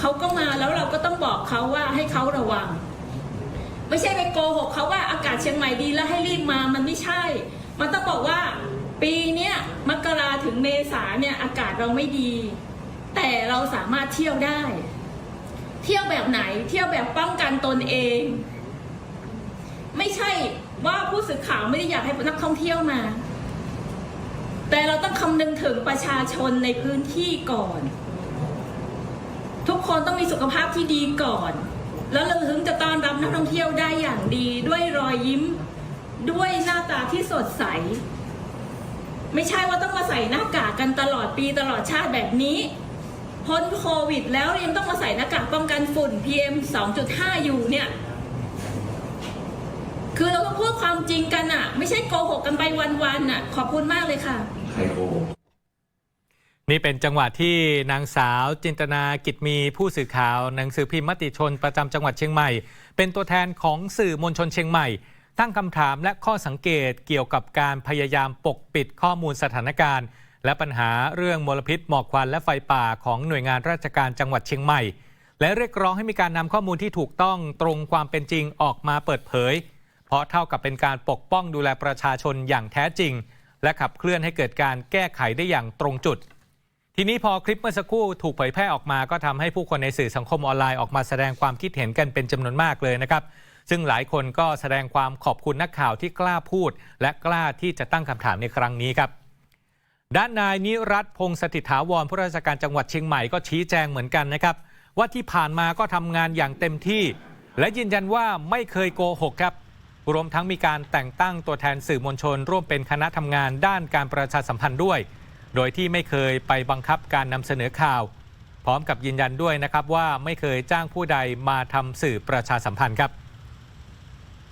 เขาก็มาแล้วเราก็ต้องบอกเขาว่าให้เขาระวัง ไม่ใช่ไปโกหกเขาว่าอากาศเชียงใหม่ดีแล้วให้รีบมามันไม่ใช่ มันต้องบอกว่าปีเนี้ยมกราถึงเมษาเนี่ยอากาศเราไม่ดี แต่เราสามารถเที่ยวได้ เที่ยวแบบไหนเที่ยวแบบป้องกันตนเอง ไม่ใช่ว่าผู้สื่อข่าวไม่ได้อยากให้นักท่องเที่ยวมา แต่เราต้องคำนึงถึงประชาชนในพื้นที่ก่อน คนต้องมีสุขภาพที่ดีก่อน แล้วเราถึงจะต้อนรับนักท่องเที่ยวได้อย่างดี ด้วยรอยยิ้ม ด้วยหน้าตาที่สดใส ไม่ใช่ว่าต้องมาใส่หน้ากากกันตลอดปีตลอดชาติแบบนี้ พ้นโควิด แล้วยังต้องมาใส่หน้ากากป้องกันฝุ่น PM 2.5อยู่เนี่ย คือเราต้องพูดความจริงกันอะไม่ใช่โกหกกันไปวันๆอะขอบคุณมากเลยค่ะ ใครโกหก นี่เป็นจังหวะที่นางสาวจินตนากิจมีผู้สื่อข่าวหนังสือพิมพ์มติชนประจำจังหวัดเชียงใหม่ เป็นตัวแทนของสื่อมวลชนเชียงใหม่ ตั้งคำถามและข้อสังเกตเกี่ยวกับการพยายามปกปิดข้อมูลสถานการณ์ และปัญหาเรื่องมลพิษหมอกควันและไฟป่าของหน่วยงานราชการจังหวัดเชียงใหม่ และเรียกร้องให้มีการนำข้อมูลที่ถูกต้องตรงความเป็นจริงออกมาเปิดเผย เพราะเท่ากับเป็นการปกป้องดูแลประชาชนอย่างแท้จริง และขับเคลื่อนให้เกิดการแก้ไขได้อย่างตรงจุด ทีนี้พอคลิปเมื่อสักครู่ถูกเผยแพร่ออกมาก็ทำให้ผู้คนในสื่อสังคมออนไลน์ออกมาแสดงความคิดเห็นกันเป็นจำนวนมากเลยนะครับ ซึ่งหลายคนก็แสดงความขอบคุณนักข่าวที่กล้าพูด และกล้าที่จะตั้งคำถามในครั้งนี้ครับ ด้านนายนิรัตพงศ์สถิตถาวรผู้ราชการจังหวัดเชียงใหม่ก็ชี้แจงเหมือนกันนะครับ ว่าที่ผ่านมาก็ทำงานอย่างเต็มที่ และยืนยันว่าไม่เคยโกหกครับรวมทั้งมีการแต่งตั้งตัวแทนสื่อมวลชน ร่วมเป็นคณะทำงานด้านการประชาสัมพันธ์ด้วย โดยที่ไม่เคยไปบังคับการนำเสนอข่าว พร้อมกับยืนยันด้วยนะครับว่าไม่เคยจ้างผู้ใดมาทำสื่อประชาสัมพันธ์ครับ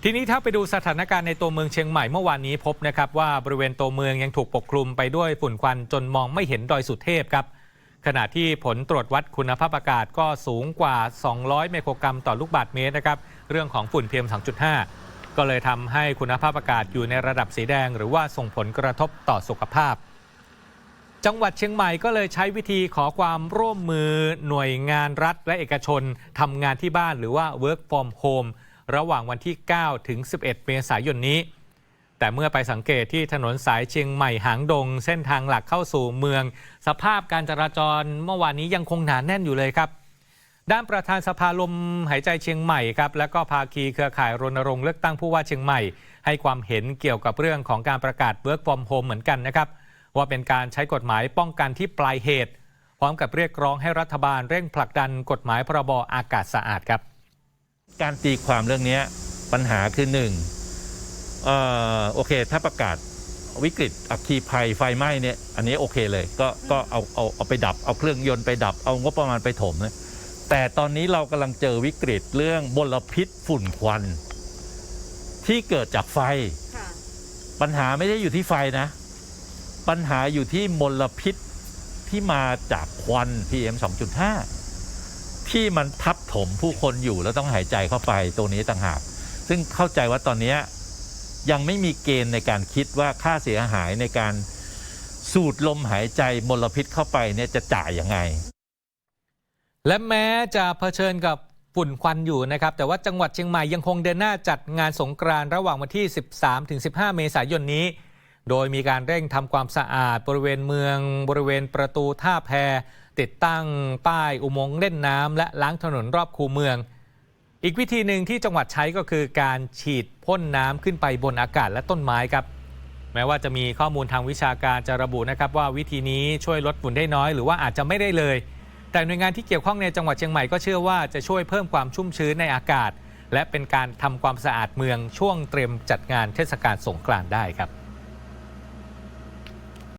ทีนี้ถ้าไปดูสถานการณ์ในตัวเมืองเชียงใหม่เมื่อวานนี้พบนะครับว่าบริเวณตัวเมืองยังถูกปกคลุมไปด้วยฝุ่นควันจนมองไม่เห็นดอยสุเทพครับขณะที่ผลตรวจวัดคุณภาพอากาศก็สูงกว่า 200 ไมโครกรัมต่อลูกบาศก์เมตรนะครับเรื่องของฝุ่น PM 2.5 ก็เลยทำให้คุณภาพอากาศอยู่ในระดับสีแดง หรือว่าส่งผลกระทบต่อสุขภาพ จังหวัดเชียงใหม่ก็เลยใช้วิธีขอความร่วมมือหน่วยงานรัฐและเอกชนทำงานที่บ้านหรือว่า work from home ระหว่างวันที่ 9 ถึง 11 เมษายนนี้ แต่เมื่อไปสังเกตที่ถนนสายเชียงใหม่หางดง เส้นทางหลักเข้าสู่เมือง สภาพการจราจรเมื่อวานนี้ยังคงหนาแน่นอยู่เลยครับ ด้านประธานสภาลมหายใจเชียงใหม่ครับและก็ภาคีเครือข่ายรณรงค์เลือกตั้งผู้ว่าเชียงใหม่ ให้ความเห็นเกี่ยวกับเรื่องของการประกาศ work from home เหมือนกันนะครับ ว่าเป็นการใช้กฎหมายป้องกันที่ปลายเหตุ พร้อมกับเรียกร้องให้รัฐบาลเร่งผลักดันกฎหมายพรบอากาศสะอาดครับ การตีความเรื่องเนี้ยปัญหาคือหนึ่งเอ่อโอเค ถ้าประกาศวิกฤตอัคคีภัยไฟไหม้เนี่ยอันนี้โอเคเลยก็ก็เอาเอาเอาไปดับเอาเครื่องยนต์ไปดับเอางบประมาณไปถมนะแต่ตอนนี้เรากำลังเจอวิกฤตเรื่องมลพิษฝุ่นควัน ที่เกิดจากไฟ ปัญหาไม่ได้อยู่ที่ไฟนะ ปัญหาอยู่ที่มลพิษที่มาจากควัน PM 2.5 ที่มันทับถมผู้คนอยู่แล้วต้องหายใจเข้าไปตรงนี้ต่างหาก ซึ่งเข้าใจว่าตอนนี้ยังไม่มีเกณฑ์ในการคิดว่าค่าเสียหายในการสูดลมหายใจมลพิษเข้าไปเนี่ยจะจ่ายยังไง และแม้จะเผชิญกับฝุ่นควันอยู่นะครับ แต่ว่าจังหวัดเชียงใหม่ยังคงเดินหน้าจัดงานสงกรานต์ระหว่างวันที่ 13-15 เมษายนนี้ โดยมีการเร่งทำความสะอาดบริเวณเมืองบริเวณประตูท่าแพ ติดตั้งป้ายอุโมงค์เล่นน้ำและล้างถนนรอบคูเมือง อีกวิธีหนึ่งที่จังหวัดใช้ก็คือการฉีดพ่นน้ำขึ้นไปบนอากาศและต้นไม้ครับ แม้ว่าจะมีข้อมูลทางวิชาการจะระบุนะครับว่าวิธีนี้ช่วยลดฝุ่นได้น้อยหรือว่าอาจจะไม่ได้เลย แต่หน่วยงานที่เกี่ยวข้องในจังหวัดเชียงใหม่ก็เชื่อว่าจะช่วยเพิ่มความชุ่มชื้นในอากาศ และเป็นการทำความสะอาดเมืองช่วงเตรียมจัดงานเทศกาลสงกรานต์ได้ครับ